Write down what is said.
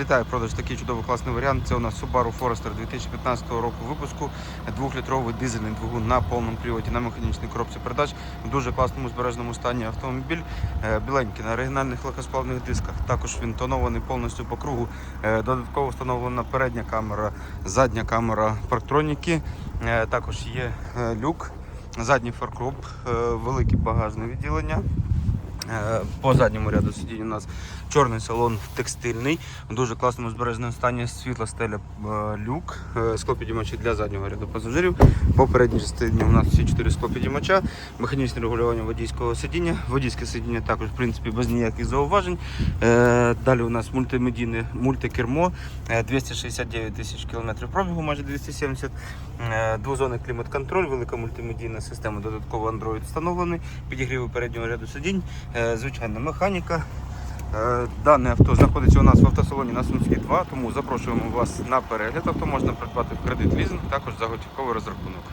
Вітаю продаж такий чудовий класний варіант. Це у нас Subaru Forester 2015 року випуску. Двохлітровий дизельний двигун на повному приводі на механічній коробці передач. В дуже класному збережному стані автомобіль. Е, Біленький на оригінальних легкосплавних дисках. Також він тонований повністю по кругу. Е, Додатково встановлена передня камера, задня камера парктроніки. Е, Також є люк, задній фаркоп, велике багажне відділення. По задньому ряду сидінь у нас чорний салон текстильний, в дуже класному збереженому стані, світла стеля е, люк, е, склопідіймачі для заднього ряду пасажирів. По передній частині у нас всі чотири склопідіймача, механічне регулювання водійського сидіння. Водійське сидіння також в принципі без ніяких зауважень. Е, Далі у нас мультимедійне мультикермо, е, 269 тисяч кілометрів пробігу, майже 270. Е, Двозонний клімат-контроль, велика мультимедійна система, додатково Android встановлений, підігріви переднього ряду сидінь, звичайна механіка. Е, Дане авто знаходиться у нас в автосалоні на Сумській 2, тому запрошуємо вас на перегляд. Авто можна придбати в кредит лізинг, також за готівковий розрахунок.